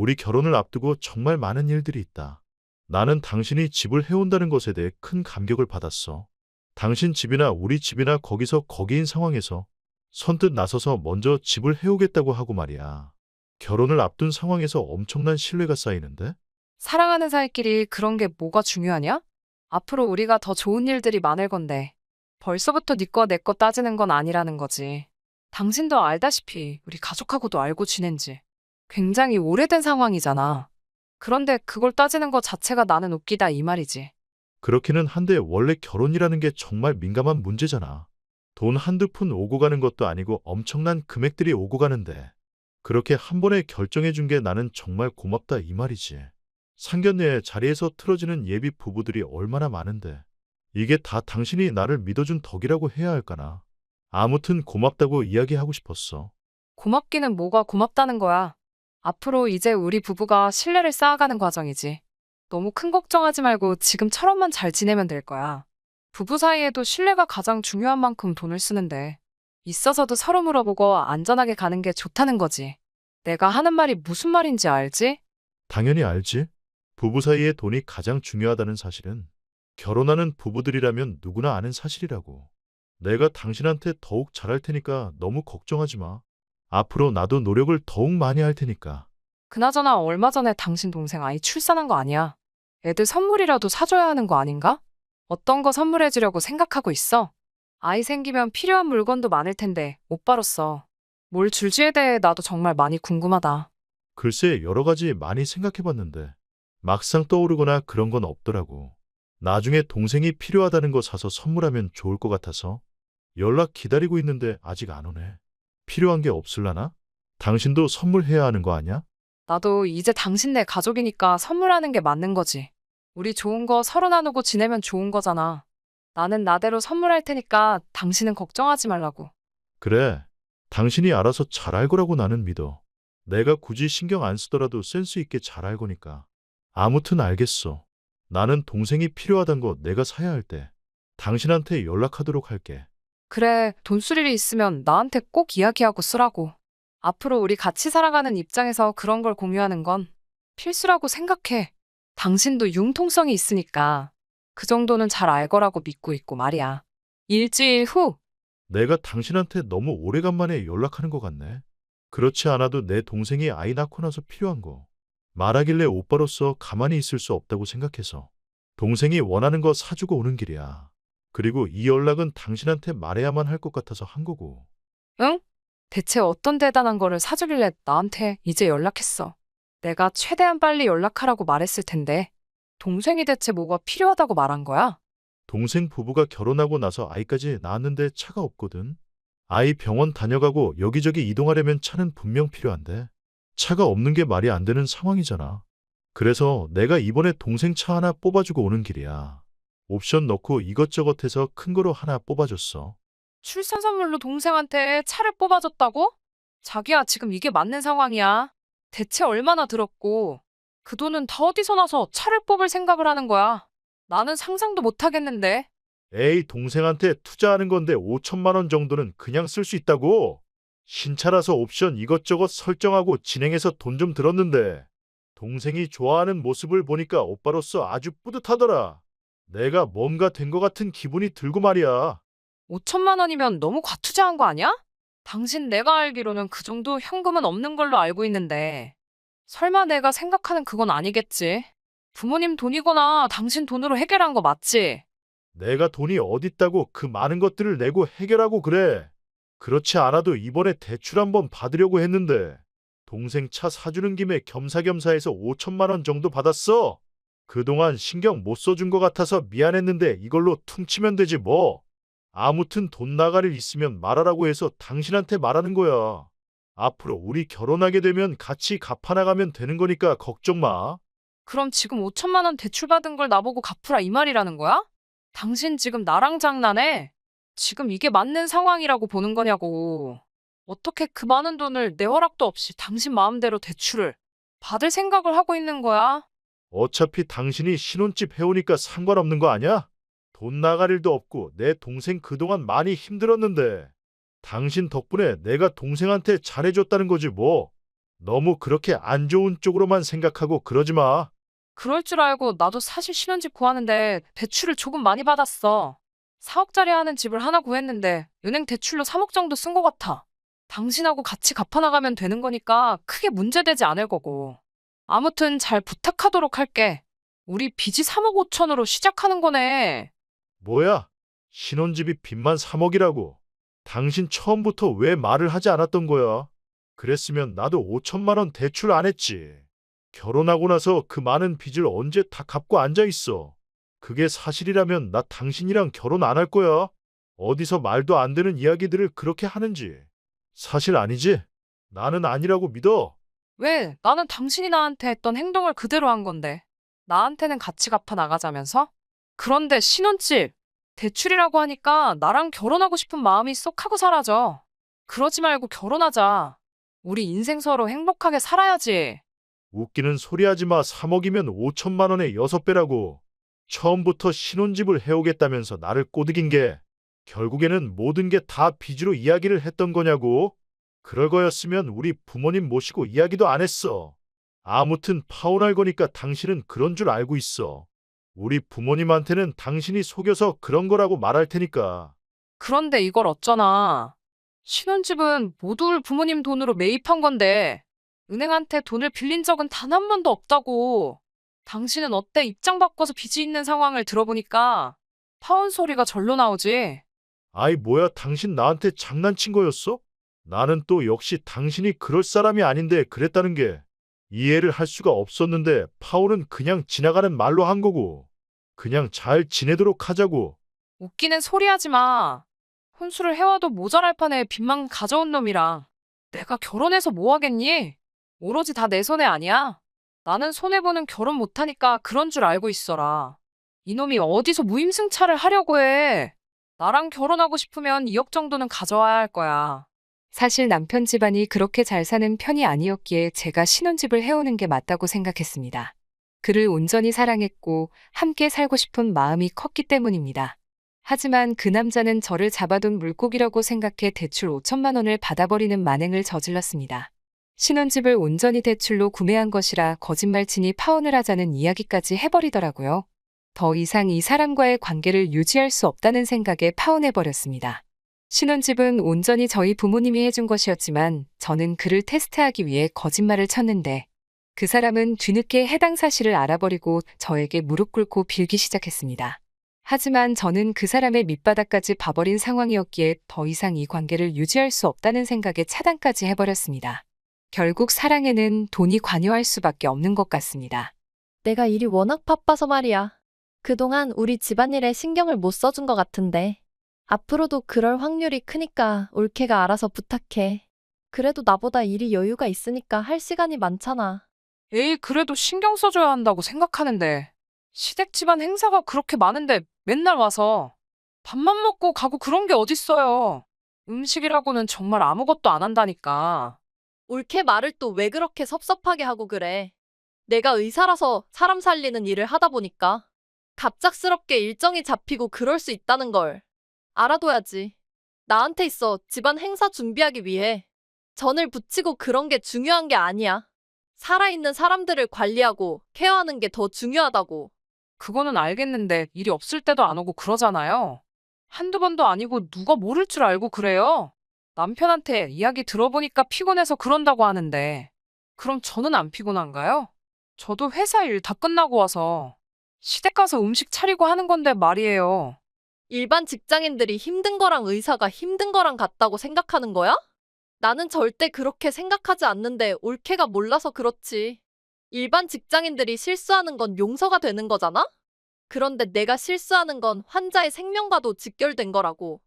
우리 결혼을 앞두고 정말 많은 일들이 있다. 나는 당신이 집을 해온다는 것에 대해 큰 감격을 받았어. 당신 집이나 우리 집이나 거기서 거기인 상황에서 선뜻 나서서 먼저 집을 해오겠다고 하고 말이야. 결혼을 앞둔 상황에서 엄청난 신뢰가 쌓이는데? 사랑하는 사이끼리 그런 게 뭐가 중요하냐? 앞으로 우리가 더 좋은 일들이 많을 건데. 벌써부터 네 거 내 거 따지는 건 아니라는 거지. 당신도 알다시피 우리 가족하고도 알고 지낸 지 굉장히 오래된 상황이잖아. 그런데 그걸 따지는 것 자체가 나는 웃기다 이 말이지. 그렇기는 한데 원래 결혼이라는 게 정말 민감한 문제잖아. 돈 한두 푼 오고 가는 것도 아니고 엄청난 금액들이 오고 가는데 그렇게 한 번에 결정해 준 게 나는 정말 고맙다 이 말이지. 상견례 자리에서 틀어지는 예비 부부들이 얼마나 많은데 이게 다 당신이 나를 믿어준 덕이라고 해야 할까나. 아무튼 고맙다고 이야기하고 싶었어. 고맙기는 뭐가 고맙다는 거야. 앞으로 이제 우리 부부가 신뢰를 쌓아가는 과정이지. 너무 큰 걱정하지 말고 지금처럼만 잘 지내면 될 거야. 부부 사이에도 신뢰가 가장 중요한 만큼 돈을 쓰는데 있어서도 서로 물어보고 안전하게 가는 게 좋다는 거지. 내가 하는 말이 무슨 말인지 알지? 당연히 알지. 부부 사이에 돈이 가장 중요하다는 사실은 결혼하는 부부들이라면 누구나 아는 사실이라고. 내가 당신한테 더욱 잘할 테니까 너무 걱정하지 마. 앞으로 나도 노력을 더욱 많이 할 테니까. 그나저나 얼마 전에 당신 동생 아이 출산한 거 아니야. 애들 선물이라도 사줘야 하는 거 아닌가? 어떤 거 선물해주려고 생각하고 있어? 아이 생기면 필요한 물건도 많을 텐데 오빠로서 뭘 줄지에 대해 나도 정말 많이 궁금하다. 글쎄 여러 가지 많이 생각해 봤는데 막상 떠오르거나 그런 건 없더라고. 나중에 동생이 필요하다는 거 사서 선물하면 좋을 것 같아서 연락 기다리고 있는데 아직 안 오네. 필요한 게 없을라나? 당신도 선물해야 하는 거 아니야? 나도 이제 당신네 가족이니까 선물하는 게 맞는 거지. 우리 좋은 거 서로 나누고 지내면 좋은 거잖아. 나는 나대로 선물할 테니까 당신은 걱정하지 말라고. 그래. 당신이 알아서 잘 알 거라고 나는 믿어. 내가 굳이 신경 안 쓰더라도 센스 있게 잘 알 거니까. 아무튼 알겠어. 나는 동생이 필요하단 거 내가 사야 할 때 당신한테 연락하도록 할게. 그래, 돈쓸 일이 있으면 나한테 꼭 이야기하고 쓰라고. 앞으로 우리 같이 살아가는 입장에서 그런 걸 공유하는 건 필수라고 생각해. 당신도 융통성이 있으니까 그 정도는 잘 알 거라고 믿고 있고 말이야. 일주일 후 내가 당신한테 너무 오래간만에 연락하는 것 같네. 그렇지 않아도 내 동생이 아이 낳고 나서 필요한 거. 말하길래 오빠로서 가만히 있을 수 없다고 생각해서 동생이 원하는 거 사주고 오는 길이야. 그리고 이 연락은 당신한테 말해야만 할 것 같아서 한 거고. 응? 대체 어떤 대단한 거를 사주길래 나한테 이제 연락했어. 내가 최대한 빨리 연락하라고 말했을 텐데 동생이 대체 뭐가 필요하다고 말한 거야? 동생 부부가 결혼하고 나서 아이까지 낳았는데 차가 없거든. 아이 병원 다녀가고 여기저기 이동하려면 차는 분명 필요한데 차가 없는 게 말이 안 되는 상황이잖아. 그래서 내가 이번에 동생 차 하나 뽑아주고 오는 길이야. 옵션 넣고 이것저것 해서 큰 거로 하나 뽑아줬어. 출산 선물로 동생한테 차를 뽑아줬다고? 자기야, 지금 이게 맞는 상황이야. 대체 얼마나 들었고, 그 돈은 다 어디서 나서 차를 뽑을 생각을 하는 거야. 나는 상상도 못 하겠는데. 에이, 동생한테 투자하는 건데 5천만 원 정도는 그냥 쓸 수 있다고? 신차라서 옵션 이것저것 설정하고 진행해서 돈 좀 들었는데 동생이 좋아하는 모습을 보니까 오빠로서 아주 뿌듯하더라. 내가 뭔가 된 것 같은 기분이 들고 말이야. 5천만 원이면 너무 과투자한 거 아니야? 당신 내가 알기로는 그 정도 현금은 없는 걸로 알고 있는데. 설마 내가 생각하는 그건 아니겠지? 부모님 돈이거나 당신 돈으로 해결한 거 맞지? 내가 돈이 어딨다고 그 많은 것들을 내고 해결하고 그래. 그렇지 않아도 이번에 대출 한번 받으려고 했는데 동생 차 사주는 김에 겸사겸사해서 5천만 원 정도 받았어. 그동안 신경 못 써준 것 같아서 미안했는데 이걸로 퉁치면 되지 뭐. 아무튼 돈 나갈 일 있으면 말하라고 해서 당신한테 말하는 거야. 앞으로 우리 결혼하게 되면 같이 갚아나가면 되는 거니까 걱정 마. 그럼 지금 5천만 원 대출받은 걸 나보고 갚으라 이 말이라는 거야? 당신 지금 나랑 장난해? 지금 이게 맞는 상황이라고 보는 거냐고. 어떻게 그 많은 돈을 내 허락도 없이 당신 마음대로 대출을 받을 생각을 하고 있는 거야? 어차피 당신이 신혼집 해오니까 상관없는 거 아니야? 돈 나갈 일도 없고 내 동생 그동안 많이 힘들었는데 당신 덕분에 내가 동생한테 잘해줬다는 거지 뭐. 너무 그렇게 안 좋은 쪽으로만 생각하고 그러지 마. 그럴 줄 알고 나도 사실 신혼집 구하는데 대출을 조금 많이 받았어. 4억짜리 하는 집을 하나 구했는데 은행 대출로 3억 정도 쓴 것 같아. 당신하고 같이 갚아나가면 되는 거니까 크게 문제되지 않을 거고. 아무튼 잘 부탁하도록 할게. 우리 빚이 3억 5천으로 시작하는 거네. 뭐야? 신혼집이 빚만 3억이라고. 당신 처음부터 왜 말을 하지 않았던 거야? 그랬으면 나도 5천만 원 대출 안 했지. 결혼하고 나서 그 많은 빚을 언제 다 갚고 앉아 있어. 그게 사실이라면 나 당신이랑 결혼 안 할 거야. 어디서 말도 안 되는 이야기들을 그렇게 하는지. 사실 아니지? 나는 아니라고 믿어. 왜? 나는 당신이 나한테 했던 행동을 그대로 한 건데. 나한테는 같이 갚아 나가자면서? 그런데 신혼집, 대출이라고 하니까 나랑 결혼하고 싶은 마음이 쏙 하고 사라져. 그러지 말고 결혼하자. 우리 인생 서로 행복하게 살아야지. 웃기는 소리 하지 마. 3억이면 5천만 원의 6배라고. 처음부터 신혼집을 해오겠다면서 나를 꼬드긴 게 결국에는 모든 게 다 빚으로 이야기를 했던 거냐고. 그럴 거였으면 우리 부모님 모시고 이야기도 안 했어. 아무튼 파혼할 거니까 당신은 그런 줄 알고 있어. 우리 부모님한테는 당신이 속여서 그런 거라고 말할 테니까. 그런데 이걸 어쩌나. 신혼집은 모두 부모님 돈으로 매입한 건데, 은행한테 돈을 빌린 적은 단 한 번도 없다고. 당신은 어때 입장 바꿔서 빚이 있는 상황을 들어보니까 파혼 소리가 절로 나오지. 아이 뭐야 당신 나한테 장난친 거였어? 나는 또 역시 당신이 그럴 사람이 아닌데 그랬다는 게 이해를 할 수가 없었는데 파혼은 그냥 지나가는 말로 한 거고 그냥 잘 지내도록 하자고 웃기는 소리 하지 마. 혼수를 해와도 모자랄 판에 빚만 가져온 놈이랑 내가 결혼해서 뭐 하겠니? 오로지 다 내 손에 아니야. 나는 손해보는 결혼 못하니까 그런 줄 알고 있어라. 이놈이 어디서 무임승차를 하려고 해. 나랑 결혼하고 싶으면 2억 정도는 가져와야 할 거야. 사실 남편 집안이 그렇게 잘 사는 편이 아니었기에 제가 신혼집을 해오는 게 맞다고 생각했습니다. 그를 온전히 사랑했고 함께 살고 싶은 마음이 컸기 때문입니다. 하지만 그 남자는 저를 잡아둔 물고기라고 생각해 대출 5천만 원을 받아버리는 만행을 저질렀습니다. 신혼집을 온전히 대출로 구매한 것이라 거짓말치니 파혼을 하자는 이야기까지 해버리더라고요. 더 이상 이 사람과의 관계를 유지할 수 없다는 생각에 파혼해버렸습니다. 신혼집은 온전히 저희 부모님이 해준 것이었지만 저는 그를 테스트하기 위해 거짓말을 쳤는데 그 사람은 뒤늦게 해당 사실을 알아버리고 저에게 무릎 꿇고 빌기 시작했습니다. 하지만 저는 그 사람의 밑바닥까지 봐버린 상황이었기에 더 이상 이 관계를 유지할 수 없다는 생각에 차단까지 해버렸습니다. 결국 사랑에는 돈이 관여할 수밖에 없는 것 같습니다. 내가 일이 워낙 바빠서 말이야. 그동안 우리 집안일에 신경을 못 써준 것 같은데. 앞으로도 그럴 확률이 크니까 올케가 알아서 부탁해. 그래도 나보다 일이 여유가 있으니까 할 시간이 많잖아. 에이, 그래도 신경 써줘야 한다고 생각하는데. 시댁 집안 행사가 그렇게 많은데 맨날 와서 밥만 먹고 가고 그런 게 어딨어요. 음식이라고는 정말 아무것도 안 한다니까. 올케 말을 또 왜 그렇게 섭섭하게 하고 그래. 내가 의사라서 사람 살리는 일을 하다 보니까 갑작스럽게 일정이 잡히고 그럴 수 있다는 걸 알아둬야지. 나한테 있어 집안 행사 준비하기 위해 전을 붙이고 그런 게 중요한 게 아니야. 살아있는 사람들을 관리하고 케어하는 게 더 중요하다고. 그거는 알겠는데 일이 없을 때도 안 오고 그러잖아요. 한두 번도 아니고 누가 모를 줄 알고 그래요? 남편한테 이야기 들어보니까 피곤해서 그런다고 하는데. 그럼 저는 안 피곤한가요? 저도 회사 일 다 끝나고 와서 시댁 가서 음식 차리고 하는 건데 말이에요. 일반 직장인들이 힘든 거랑 의사가 힘든 거랑 같다고 생각하는 거야? 나는 절대 그렇게 생각하지 않는데 올케가 몰라서 그렇지. 일반 직장인들이 실수하는 건 용서가 되는 거잖아? 그런데 내가 실수하는 건 환자의 생명과도 직결된 거라고.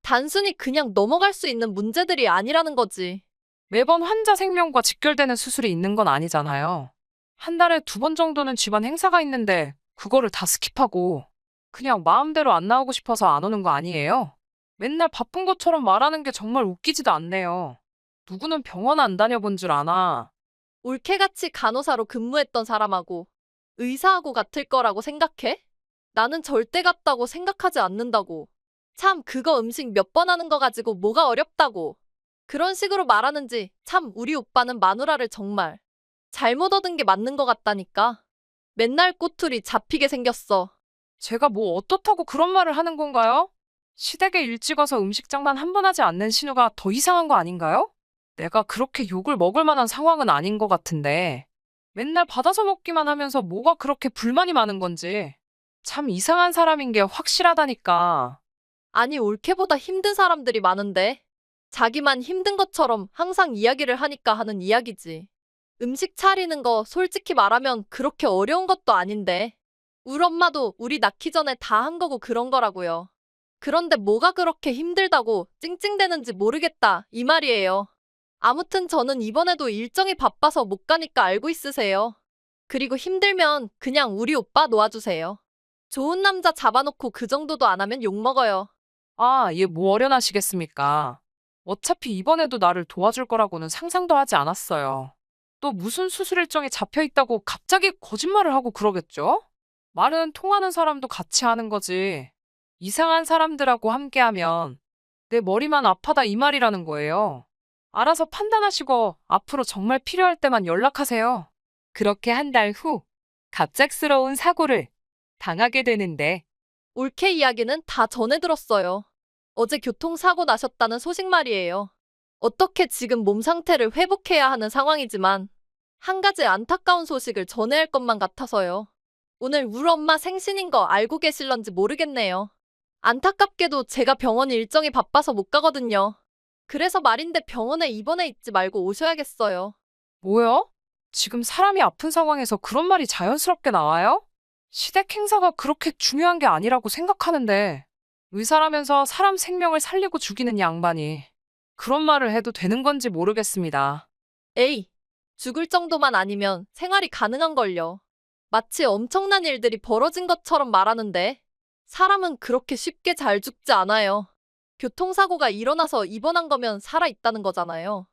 단순히 그냥 넘어갈 수 있는 문제들이 아니라는 거지. 매번 환자 생명과 직결되는 수술이 있는 건 아니잖아요. 한 달에 두 번 정도는 집안 행사가 있는데 그거를 다 스킵하고 그냥 마음대로 안 나오고 싶어서 안 오는 거 아니에요? 맨날 바쁜 것처럼 말하는 게 정말 웃기지도 않네요. 누구는 병원 안 다녀본 줄 아나. 올케같이 간호사로 근무했던 사람하고 의사하고 같을 거라고 생각해? 나는 절대 같다고 생각하지 않는다고. 참, 그거 음식 몇 번 하는 거 가지고 뭐가 어렵다고. 그런 식으로 말하는지 참 우리 오빠는 마누라를 정말 잘못 얻은 게 맞는 것 같다니까. 맨날 꼬투리 잡히게 생겼어. 제가 뭐 어떻다고 그런 말을 하는 건가요? 시댁에 일찍 와서 음식장만 한 번 하지 않는 신우가 더 이상한 거 아닌가요? 내가 그렇게 욕을 먹을 만한 상황은 아닌 것 같은데. 맨날 받아서 먹기만 하면서 뭐가 그렇게 불만이 많은 건지. 참 이상한 사람인 게 확실하다니까. 아니 올케보다 힘든 사람들이 많은데 자기만 힘든 것처럼 항상 이야기를 하니까 하는 이야기지. 음식 차리는 거 솔직히 말하면 그렇게 어려운 것도 아닌데 우리 엄마도 우리 낳기 전에 다 한 거고 그런 거라고요. 그런데 뭐가 그렇게 힘들다고 찡찡대는지 모르겠다 이 말이에요. 아무튼 저는 이번에도 일정이 바빠서 못 가니까 알고 있으세요. 그리고 힘들면 그냥 우리 오빠 놓아주세요. 좋은 남자 잡아놓고 그 정도도 안 하면 욕먹어요. 아, 얘 뭐 어련하시겠습니까? 어차피 이번에도 나를 도와줄 거라고는 상상도 하지 않았어요. 또 무슨 수술 일정이 잡혀 있다고 갑자기 거짓말을 하고 그러겠죠? 말은 통하는 사람도 같이 하는 거지. 이상한 사람들하고 함께하면 내 머리만 아파다 이 말이라는 거예요. 알아서 판단하시고 앞으로 정말 필요할 때만 연락하세요. 그렇게 한 달 후 갑작스러운 사고를 당하게 되는데 올케 이야기는 다 전해 들었어요. 어제 교통사고 나셨다는 소식 말이에요. 어떻게 지금 몸 상태를 회복해야 하는 상황이지만 한 가지 안타까운 소식을 전해야 할 것만 같아서요. 오늘 우리 엄마 생신인 거 알고 계실런지 모르겠네요. 안타깝게도 제가 병원 일정이 바빠서 못 가거든요. 그래서 말인데 병원에 입원해 있지 말고 오셔야겠어요. 뭐야? 지금 사람이 아픈 상황에서 그런 말이 자연스럽게 나와요? 시댁 행사가 그렇게 중요한 게 아니라고 생각하는데 의사라면서 사람 생명을 살리고 죽이는 양반이 그런 말을 해도 되는 건지 모르겠습니다. 에이, 죽을 정도만 아니면 생활이 가능한걸요. 마치 엄청난 일들이 벌어진 것처럼 말하는데 사람은 그렇게 쉽게 잘 죽지 않아요. 교통사고가 일어나서 입원한 거면 살아있다는 거잖아요.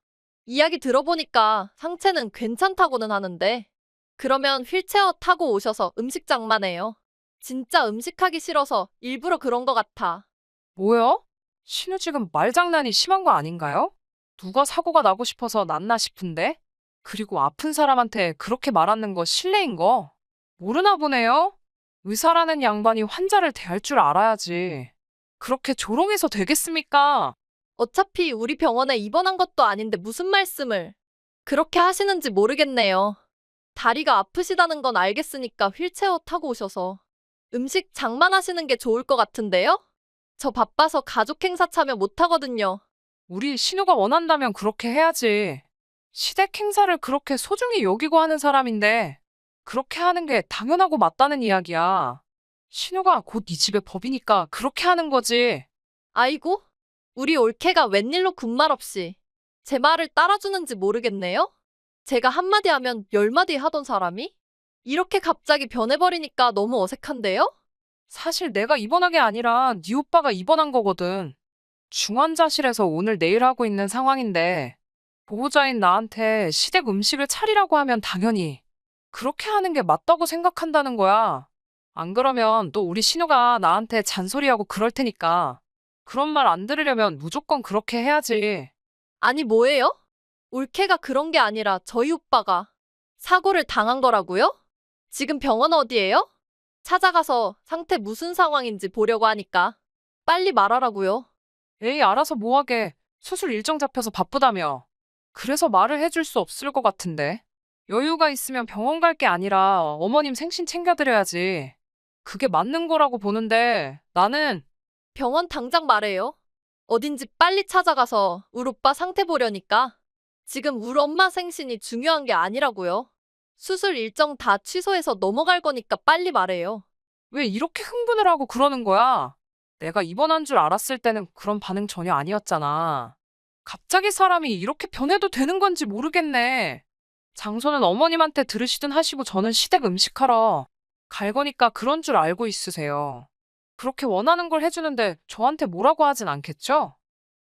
이야기 들어보니까 상체는 괜찮다고는 하는데 그러면 휠체어 타고 오셔서 음식장만 해요. 진짜 음식하기 싫어서 일부러 그런 것 같아. 뭐야? 신우 지금 말장난이 심한 거 아닌가요? 누가 사고가 나고 싶어서 났나 싶은데? 그리고 아픈 사람한테 그렇게 말하는 거 실례인 거? 모르나 보네요? 의사라는 양반이 환자를 대할 줄 알아야지. 그렇게 조롱해서 되겠습니까? 어차피 우리 병원에 입원한 것도 아닌데 무슨 말씀을 그렇게 하시는지 모르겠네요. 다리가 아프시다는 건 알겠으니까 휠체어 타고 오셔서 음식 장만하시는 게 좋을 것 같은데요? 저 바빠서 가족 행사 참여 못 하거든요. 우리 신우가 원한다면 그렇게 해야지. 시댁 행사를 그렇게 소중히 여기고 하는 사람인데, 그렇게 하는 게 당연하고 맞다는 이야기야. 신우가 곧 이 집의 법이니까 그렇게 하는 거지. 아이고, 우리 올케가 웬일로 군말 없이 제 말을 따라주는지 모르겠네요? 제가 한마디 하면 열마디 하던 사람이? 이렇게 갑자기 변해버리니까 너무 어색한데요? 사실 내가 입원한 게 아니라 네 오빠가 입원한 거거든. 중환자실에서 오늘 내일 하고 있는 상황인데 보호자인 나한테 시댁 음식을 차리라고 하면 당연히 그렇게 하는 게 맞다고 생각한다는 거야. 안 그러면 또 우리 신우가 나한테 잔소리하고 그럴 테니까 그런 말 안 들으려면 무조건 그렇게 해야지. 아니 뭐예요? 올케가 그런 게 아니라 저희 오빠가 사고를 당한 거라고요? 지금 병원 어디예요? 찾아가서 상태 무슨 상황인지 보려고 하니까 빨리 말하라고요. 에이 알아서 뭐하게 수술 일정 잡혀서 바쁘다며. 그래서 말을 해줄 수 없을 것 같은데. 여유가 있으면 병원 갈 게 아니라 어머님 생신 챙겨드려야지. 그게 맞는 거라고 보는데 나는 병원 당장 말해요. 어딘지 빨리 찾아가서 우리 오빠 상태 보려니까 지금 우리 엄마 생신이 중요한 게 아니라고요. 수술 일정 다 취소해서 넘어갈 거니까 빨리 말해요. 왜 이렇게 흥분을 하고 그러는 거야? 내가 입원한 줄 알았을 때는 그런 반응 전혀 아니었잖아. 갑자기 사람이 이렇게 변해도 되는 건지 모르겠네. 장소는 어머님한테 들으시든 하시고 저는 시댁 음식하러 갈 거니까 그런 줄 알고 있으세요. 그렇게 원하는 걸 해주는데 저한테 뭐라고 하진 않겠죠?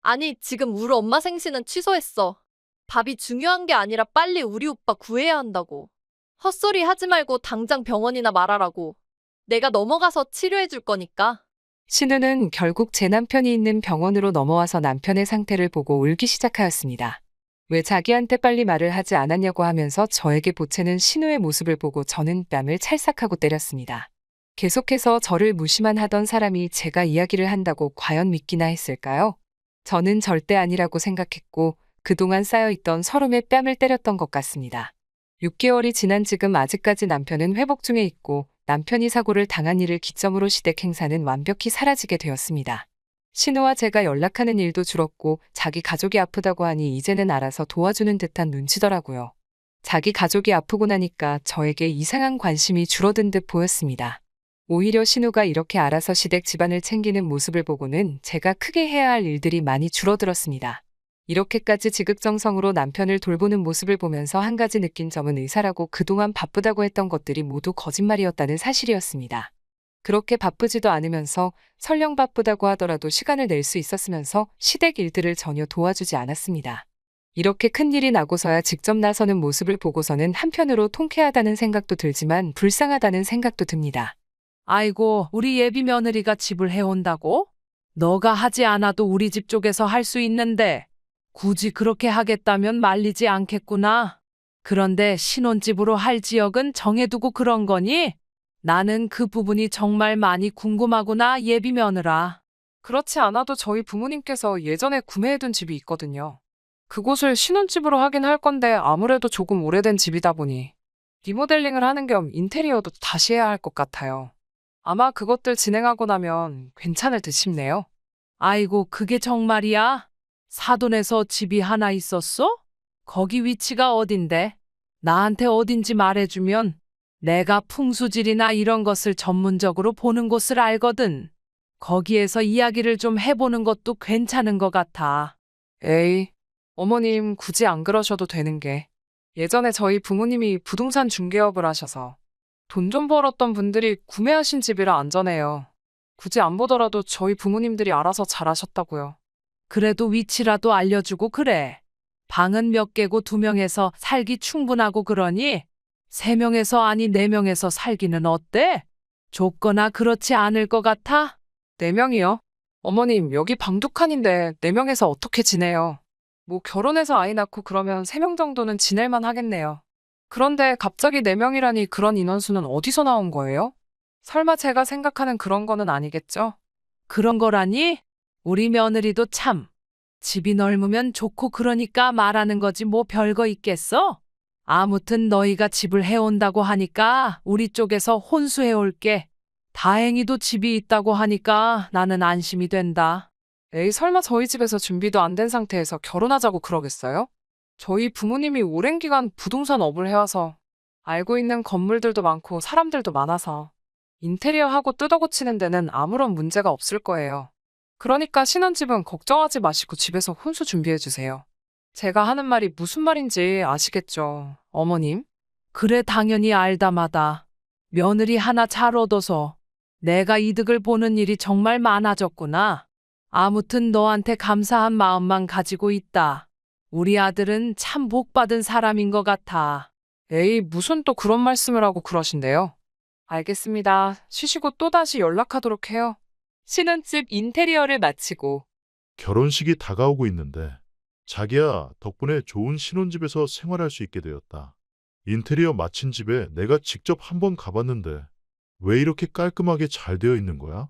아니, 지금 우리 엄마 생신은 취소했어. 밥이 중요한 게 아니라 빨리 우리 오빠 구해야 한다고. 헛소리 하지 말고 당장 병원이나 말하라고. 내가 넘어가서 치료해 줄 거니까. 신우는 결국 제 남편이 있는 병원으로 넘어와서 남편의 상태를 보고 울기 시작하였습니다. 왜 자기한테 빨리 말을 하지 않았냐고 하면서 저에게 보채는 신우의 모습을 보고 저는 뺨을 찰싹하고 때렸습니다. 계속해서 저를 무시만 하던 사람이 제가 이야기를 한다고 과연 믿기나 했을까요? 저는 절대 아니라고 생각했고 그동안 쌓여있던 서름의 뺨을 때렸던 것 같습니다. 6개월이 지난 지금 아직까지 남편은 회복 중에 있고 남편이 사고를 당한 일을 기점으로 시댁 행사는 완벽히 사라지게 되었습니다. 신우와 제가 연락하는 일도 줄었고 자기 가족이 아프다고 하니 이제는 알아서 도와주는 듯한 눈치더라고요. 자기 가족이 아프고 나니까 저에게 이상한 관심이 줄어든 듯 보였습니다. 오히려 신우가 이렇게 알아서 시댁 집안을 챙기는 모습을 보고는 제가 크게 해야 할 일들이 많이 줄어들었습니다. 이렇게까지 지극정성으로 남편을 돌보는 모습을 보면서 한 가지 느낀 점은 의사라고 그동안 바쁘다고 했던 것들이 모두 거짓말이었다는 사실이었습니다. 그렇게 바쁘지도 않으면서 설령 바쁘다고 하더라도 시간을 낼 수 있었으면서 시댁 일들을 전혀 도와주지 않았습니다. 이렇게 큰일이 나고서야 직접 나서는 모습을 보고서는 한편으로 통쾌하다는 생각도 들지만 불쌍하다는 생각도 듭니다. 아이고, 우리 예비 며느리가 집을 해온다고? 너가 하지 않아도 우리 집 쪽에서 할 수 있는데, 굳이 그렇게 하겠다면 말리지 않겠구나. 그런데 신혼집으로 할 지역은 정해두고 그런 거니? 나는 그 부분이 정말 많이 궁금하구나, 예비 며느라. 그렇지 않아도 저희 부모님께서 예전에 구매해둔 집이 있거든요. 그곳을 신혼집으로 하긴 할 건데 아무래도 조금 오래된 집이다 보니 리모델링을 하는 겸 인테리어도 다시 해야 할 것 같아요. 아마 그것들 진행하고 나면 괜찮을 듯 싶네요. 아이고, 그게 정말이야? 사돈에서 집이 하나 있었어? 거기 위치가 어딘데? 나한테 어딘지 말해주면 내가 풍수질이나 이런 것을 전문적으로 보는 곳을 알거든. 거기에서 이야기를 좀 해보는 것도 괜찮은 것 같아. 에이, 어머님 굳이 안 그러셔도 되는 게 예전에 저희 부모님이 부동산 중개업을 하셔서 돈 좀 벌었던 분들이 구매하신 집이라 안전해요. 굳이 안 보더라도 저희 부모님들이 알아서 잘하셨다고요. 그래도 위치라도 알려주고 그래. 방은 몇 개고 두 명에서 살기 충분하고 그러니 세 명에서 아니 네 명에서 살기는 어때? 좁거나 그렇지 않을 것 같아? 네 명이요? 어머님, 여기 방두 칸인데 네 명에서 어떻게 지내요? 뭐 결혼해서 아이 낳고 그러면 세 명 정도는 지낼만 하겠네요. 그런데 갑자기 네 명이라니 그런 인원수는 어디서 나온 거예요? 설마 제가 생각하는 그런 거는 아니겠죠? 그런 거라니? 우리 며느리도 참. 집이 넓으면 좋고 그러니까 말하는 거지 뭐 별거 있겠어? 아무튼 너희가 집을 해온다고 하니까 우리 쪽에서 혼수해 올게. 다행히도 집이 있다고 하니까 나는 안심이 된다. 에이, 설마 저희 집에서 준비도 안 된 상태에서 결혼하자고 그러겠어요? 저희 부모님이 오랜 기간 부동산 업을 해와서 알고 있는 건물들도 많고 사람들도 많아서 인테리어 하고 뜯어고치는 데는 아무런 문제가 없을 거예요. 그러니까 신혼집은 걱정하지 마시고 집에서 혼수 준비해 주세요. 제가 하는 말이 무슨 말인지 아시겠죠, 어머님? 그래 당연히 알다마다. 며느리 하나 잘 얻어서 내가 이득을 보는 일이 정말 많아졌구나. 아무튼 너한테 감사한 마음만 가지고 있다. 우리 아들은 참 복받은 사람인 것 같아. 에이, 무슨 또 그런 말씀을 하고 그러신데요? 알겠습니다. 쉬시고 또다시 연락하도록 해요. 신혼집 인테리어를 마치고 결혼식이 다가오고 있는데 자기야 덕분에 좋은 신혼집에서 생활할 수 있게 되었다. 인테리어 마친 집에 내가 직접 한번 가봤는데 왜 이렇게 깔끔하게 잘 되어 있는 거야?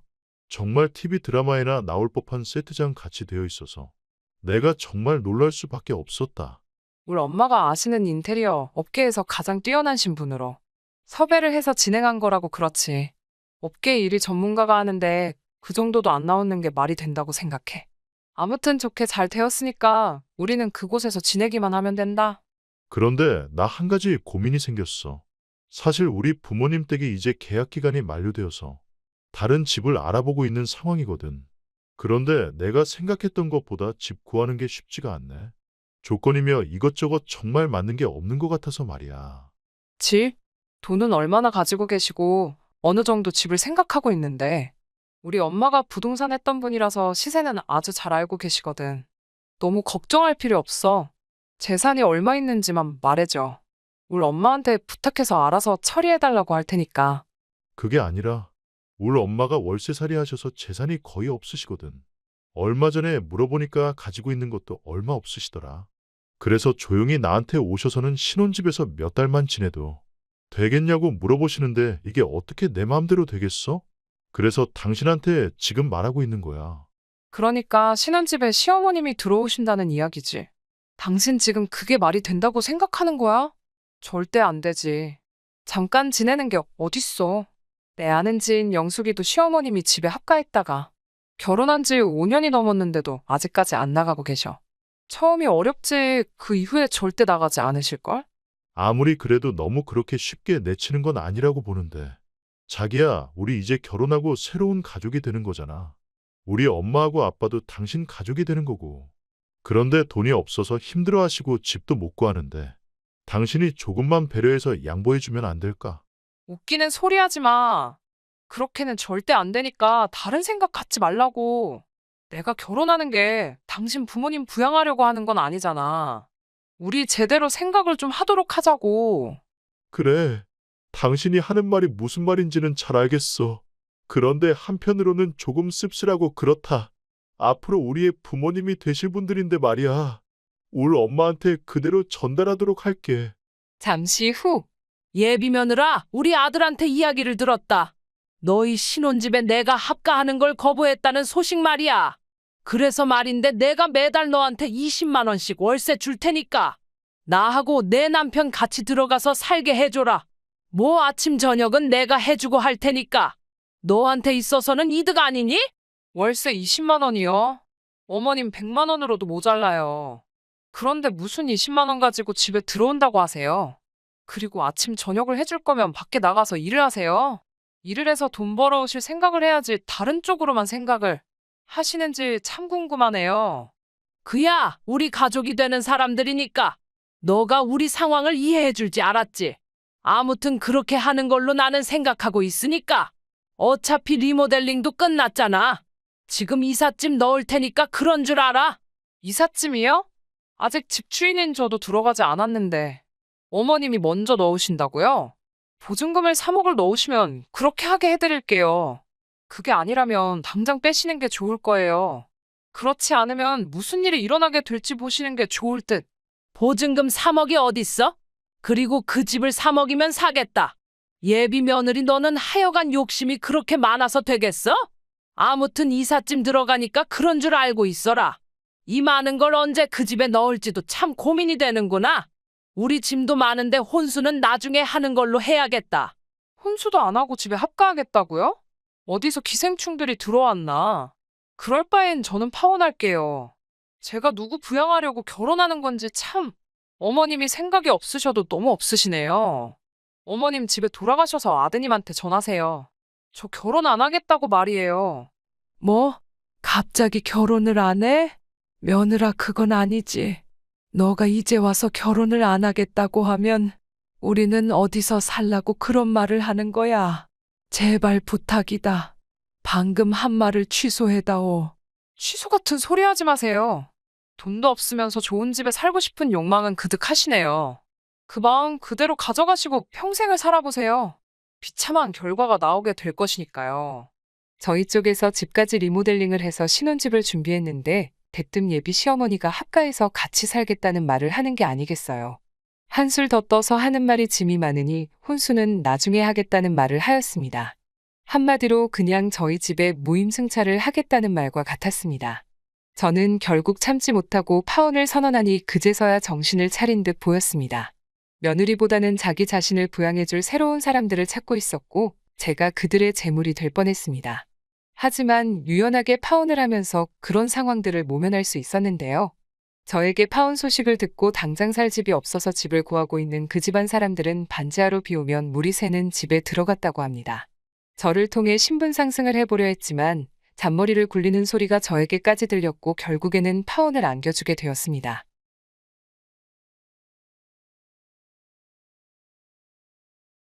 정말 TV 드라마에나 나올 법한 세트장 같이 되어 있어서 내가 정말 놀랄 수밖에 없었다. 우리 엄마가 아시는 인테리어 업계에서 가장 뛰어나신 분으로 섭외를 해서 진행한 거라고 그렇지. 업계 일이 전문가가 하는데 그 정도도 안 나오는 게 말이 된다고 생각해. 아무튼 좋게 잘 되었으니까 우리는 그곳에서 지내기만 하면 된다. 그런데 나 한 가지 고민이 생겼어. 사실 우리 부모님 댁이 이제 계약 기간이 만료되어서 다른 집을 알아보고 있는 상황이거든. 그런데 내가 생각했던 것보다 집 구하는 게 쉽지가 않네. 조건이며 이것저것 정말 맞는 게 없는 것 같아서 말이야. 집? 돈은 얼마나 가지고 계시고 어느 정도 집을 생각하고 있는데 우리 엄마가 부동산 했던 분이라서 시세는 아주 잘 알고 계시거든. 너무 걱정할 필요 없어. 재산이 얼마 있는지만 말해줘. 우리 엄마한테 부탁해서 알아서 처리해달라고 할 테니까. 그게 아니라 우리 엄마가 월세살이 하셔서 재산이 거의 없으시거든. 얼마 전에 물어보니까 가지고 있는 것도 얼마 없으시더라. 그래서 조용히 나한테 오셔서는 신혼집에서 몇 달만 지내도 되겠냐고 물어보시는데 이게 어떻게 내 마음대로 되겠어? 그래서 당신한테 지금 말하고 있는 거야. 그러니까 신혼집에 시어머님이 들어오신다는 이야기지. 당신 지금 그게 말이 된다고 생각하는 거야? 절대 안 되지. 잠깐 지내는 게 어딨어. 내 아는 지인 영숙이도 시어머님이 집에 합가했다가 결혼한 지 5년이 넘었는데도 아직까지 안 나가고 계셔. 처음이 어렵지 그 이후에 절대 나가지 않으실걸? 아무리 그래도 너무 그렇게 쉽게 내치는 건 아니라고 보는데. 자기야, 우리 이제 결혼하고 새로운 가족이 되는 거잖아. 우리 엄마하고 아빠도 당신 가족이 되는 거고. 그런데 돈이 없어서 힘들어 하시고 집도 못 구하는데. 당신이 조금만 배려해서 양보해주면 안 될까? 웃기는 소리 하지 마. 그렇게는 절대 안 되니까 다른 생각 갖지 말라고. 내가 결혼하는 게 당신 부모님 부양하려고 하는 건 아니잖아. 우리 제대로 생각을 좀 하도록 하자고. 그래. 당신이 하는 말이 무슨 말인지는 잘 알겠어. 그런데 한편으로는 조금 씁쓸하고 그렇다. 앞으로 우리의 부모님이 되실 분들인데 말이야. 울 엄마한테 그대로 전달하도록 할게. 잠시 후, 예비 며느라, 우리 아들한테 이야기를 들었다. 너희 신혼집에 내가 합가하는 걸 거부했다는 소식 말이야. 그래서 말인데 내가 매달 너한테 20만 원씩 월세 줄 테니까 나하고 내 남편 같이 들어가서 살게 해줘라. 뭐 아침 저녁은 내가 해주고 할 테니까 너한테 있어서는 이득 아니니? 월세 20만 원이요. 어머님 100만 원으로도 모자라요. 그런데 무슨 20만 원 가지고 집에 들어온다고 하세요? 그리고 아침 저녁을 해줄 거면 밖에 나가서 일을 하세요. 일을 해서 돈 벌어오실 생각을 해야지 다른 쪽으로만 생각을 하시는지 참 궁금하네요. 그야 우리 가족이 되는 사람들이니까 너가 우리 상황을 이해해 줄지 알았지. 아무튼 그렇게 하는 걸로 나는 생각하고 있으니까 어차피 리모델링도 끝났잖아. 지금 이삿짐 넣을 테니까 그런 줄 알아. 이삿짐이요? 아직 집주인인 저도 들어가지 않았는데 어머님이 먼저 넣으신다고요? 보증금을 3억을 넣으시면 그렇게 하게 해드릴게요. 그게 아니라면 당장 빼시는 게 좋을 거예요. 그렇지 않으면 무슨 일이 일어나게 될지 보시는 게 좋을 듯. 보증금 3억이 어딨어? 그리고 그 집을 3억이면 사겠다. 예비 며느리 너는 하여간 욕심이 그렇게 많아서 되겠어? 아무튼 이삿짐 들어가니까 그런 줄 알고 있어라. 이 많은 걸 언제 그 집에 넣을지도 참 고민이 되는구나. 우리 짐도 많은데 혼수는 나중에 하는 걸로 해야겠다. 혼수도 안 하고 집에 합가하겠다고요? 어디서 기생충들이 들어왔나? 그럴 바엔 저는 파혼할게요. 제가 누구 부양하려고 결혼하는 건지 참 어머님이 생각이 없으셔도 너무 없으시네요. 어머님 집에 돌아가셔서 아드님한테 전하세요. 저 결혼 안 하겠다고 말이에요. 뭐? 갑자기 결혼을 안 해? 며느라 그건 아니지. 너가 이제 와서 결혼을 안 하겠다고 하면 우리는 어디서 살라고 그런 말을 하는 거야. 제발 부탁이다. 방금 한 말을 취소해다오. 취소 같은 소리 하지 마세요. 돈도 없으면서 좋은 집에 살고 싶은 욕망은 그득하시네요. 그 마음 그대로 가져가시고 평생을 살아보세요. 비참한 결과가 나오게 될 것이니까요. 저희 쪽에서 집까지 리모델링을 해서 신혼집을 준비했는데 대뜸 예비 시어머니가 합가해서 같이 살겠다는 말을 하는 게 아니겠어요. 한술 더 떠서 하는 말이 짐이 많으니 혼수는 나중에 하겠다는 말을 하였습니다. 한마디로 그냥 저희 집에 무임승차를 하겠다는 말과 같았습니다. 저는 결국 참지 못하고 파혼을 선언하니 그제서야 정신을 차린 듯 보였습니다. 며느리보다는 자기 자신을 부양해줄 새로운 사람들을 찾고 있었고 제가 그들의 재물이 될 뻔했습니다. 하지만 유연하게 파혼을 하면서 그런 상황들을 모면할 수 있었는데요. 저에게 파혼 소식을 듣고 당장 살 집이 없어서 집을 구하고 있는 그 집안 사람들은 반지하로 비오면 물이 새는 집에 들어갔다고 합니다. 저를 통해 신분 상승을 해보려 했지만 잔머리를 굴리는 소리가 저에게까지 들렸고 결국에는 파혼을 안겨주게 되었습니다.